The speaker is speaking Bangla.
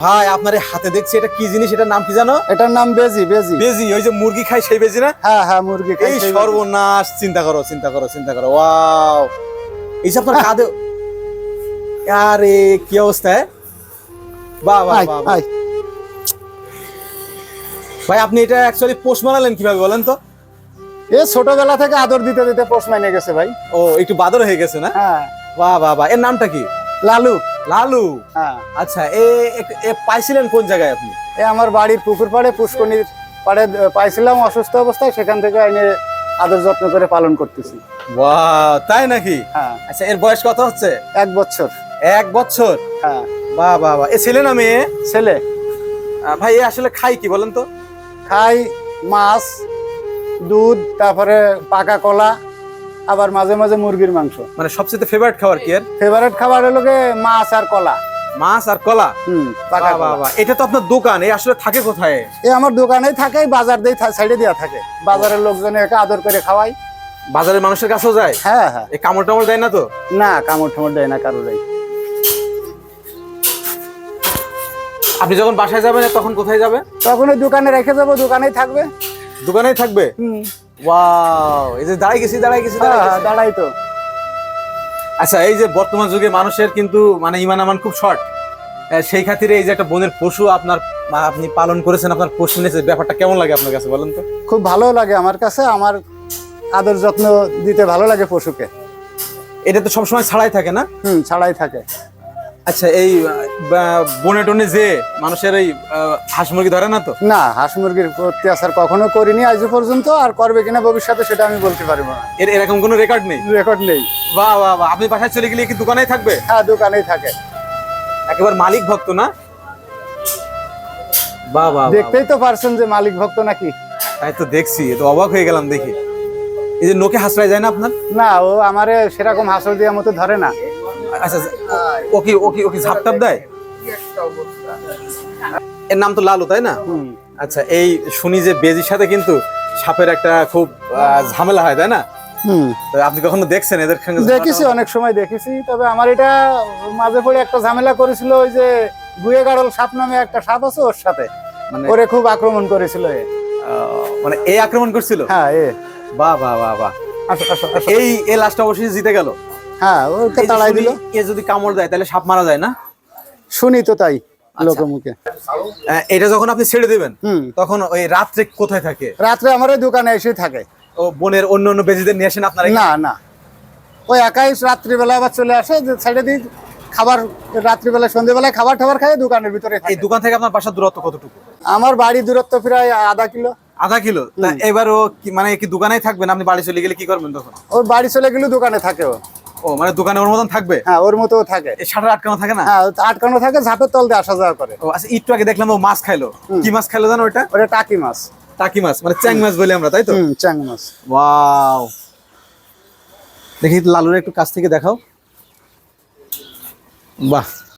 ভাই আপনার হাতে দেখছি এটা কি জিনিস? এটার নাম কি জানো? এটার নাম বেজি বেজি। বেজি ওই যে মুরগি খাই সেই বেজি না? হ্যাঁ হ্যাঁ মুরগি খাই এই সর্বনাশ চিন্তা করো চিন্তা করো চিন্তা করো। ওয়াও। এই যে আপনার কাঁধে আরে কি অবস্থা হ্যাঁ? বাহ বাহ বাহ। ভাই আপনি এটা অ্যাকচুয়ালি পোস্ট বানালেন কীভাবে বলেন তো? এ ছোটবেলা থেকে আদর দিতে দিতে পোষ মাইনে গেছে ভাই। ও একটু বাদর হয়ে গেছে না? হ্যাঁ। বাহ বাহ বাহ। এর নামটা কি? লালু। লালু? হ্যাঁ। আচ্ছা এ পাইছিলেন কোন জায়গায় আপনি? এ আমার বাড়ির পুকুর পাড়ে পুষ্কনির পাড়ে পাইছিলাম অসুস্থ অবস্থায় সেখান থেকে এনে আদর যত্ন করে পালন করতেছি। বাহ তাই নাকি? হ্যাঁ। আচ্ছা এর বয়স কত হচ্ছে? এক বছর। এক বছর? হ্যাঁ। বাহ বাহ বাহ এ ছেলে না মেয়ে? ছেলে। ভাই এ আসলে খাই কি বলেন তো? খাই মাছ দুধ তারপরে পাকা কলা আবার মাঝে মাঝে মুরগির মাংস। মানে সবচেয়ে ফেভারিট খাবার কি এর? ফেভারিট খাবার হলো মাছ আর কলা। মাছ আর কলা। এটা তো আপনার দোকান এই আসলে থাকে কোথায়? এ আমার দোকানেই থাকে বাজার দিয়ে সাইডে দেওয়া থাকে। বাজারের লোকজন একে আদর করে খাওয়াই বাজারের মানুষের কাছেও যায়? হ্যাঁ হ্যাঁ। এই কামড় টামড় দেয় না তো? না কামড় ঠামড় দেয় না কারও দেয় আপনি যখন বাসায় যাবেন তখন কোথায় যাবে? তখন ওই দোকানে রেখে যাব দোকানেই থাকবে। দোকানেই থাকবে? হুম। ওয়াও এই যে দাঁড়াই গেছি দাঁড়াই গেছি দাঁড়াই হ্যাঁ, দাঁড়াই তো। আচ্ছা এই যে বর্তমান যুগে মানুষের কিন্তু মানে ইমান আমান খুব শর্ট। সেই খাতিরে এই যে একটা বনের পশু আপনার আপনি পালন করেছেন আপনার পশু নিয়েছে ব্যাপারটা কেমন লাগে আপনার কাছে বলেন তো? খুব ভালো লাগে আমার কাছে আমার আদর যত্ন দিতে ভালো লাগে পশুকে। এটা তো সবসময় ছাড়াই থাকে না? হুম ছাড়াই থাকে। আচ্ছা এই বনে টনে যে মানুষের এই হাঁস মুরগি ধরে না তো? না হাঁস মুরগির অত্যাচার কখনো করিনি আজ পর্যন্ত আর করবে কিনা ভবিষ্যতে সেটা আমি বলতে পারব না। এর এরকম কোনো রেকর্ড নেই? রেকর্ড নেই। বাহ বাহ বাহ আপনি বাসায় চলে গেলে কি দোকানেই থাকবে? হ্যাঁ দোকানেই থাকে। একেবারে মালিক ভক্ত না? বাহ বাহ দেখতেই তো পারছেন যে মালিক ভক্ত নাকি। তাই তো দেখছি তো অবাক হয়ে গেলাম দেখি। এই যে নোকে হাসড়াই যায় না আপনার? না ও আমারে সেরকম হাসল দেওয়ার মতো ধরে না। আচ্ছা ও কি ও কি ও কি ঝাপটাপ দেয়? এর নাম তো লালু তাই না? আচ্ছা এই শুনি যে বেজির সাথে কিন্তু সাপের একটা খুব ঝামেলা হয় তাই না? আপনি কখনো দেখছেন এদের দেখেছি অনেক সময় দেখেছি তবে আমার এটা মাঝে পড়ে একটা ঝামেলা করেছিল ওই যে গুয়ে গাড়ল সাপ নামে একটা সাপ আছে ওর সাথে। মানে ওরে খুব আক্রমণ করেছিল মানে এই আক্রমণ করছিল? হ্যাঁ এ। বাহ বাহ বাহ বাহ। এই এই লাস্টটা অবশ্যই জিতে গেল। হ্যাঁ ওকে এই তাড়াই দিল। এ যদি কামড় দেয় তাহলে সাপ মারা যায় না? শুনি তো তাই লোকে এটা যখন আপনি ছেড়ে দেবেন তখন ওই রাত্রে কোথায় থাকে? রাত্রে আমার ওই দোকানে এসে থাকে। ও বনের অন্য অন্য বেজিদের নিয়ে আসেন আপনারা? না না। ওই একাই রাত্রিবেলা আবার চলে আসে যে ছেড়ে দিই খাবার রাত্রিবেলা সন্ধ্যেবেলায় খাবার টাবার খায় দোকানের ভিতরে এই দোকান থেকে আপনার বাসার দূরত্ব কতটুকু? আমার বাড়ি দূরত্ব প্রায় আধা কিলো। আধা কিলো? এবার ও কি- মানে কি দোকানেই থাকবেন? আপনি বাড়ি চলে গেলে কি করবেন তখন? ওর বাড়ি চলে গেলে দোকানে থাকে ও। ও মানে দোকানে ওর মতন থাকবে? হ্যাঁ ওর মতো থাকে। শাটার আটকানো থাকে না? হ্যাঁ আটকানো থাকে ঝাপের তল দিয়ে আসা যাওয়া করে। ও আচ্ছা একটু আগে দেখলাম ও মাছ খাইলো। কি মাছ খাইলো জানো ওটা ওটা টাকি মাছ। টাকি মাছ মানে চ্যাং মাছ বলি আমরা তাই তো? চ্যাং মাছ। ওয়াও। দেখি লালুর একটু কাছ থেকে দেখাও। বাহ।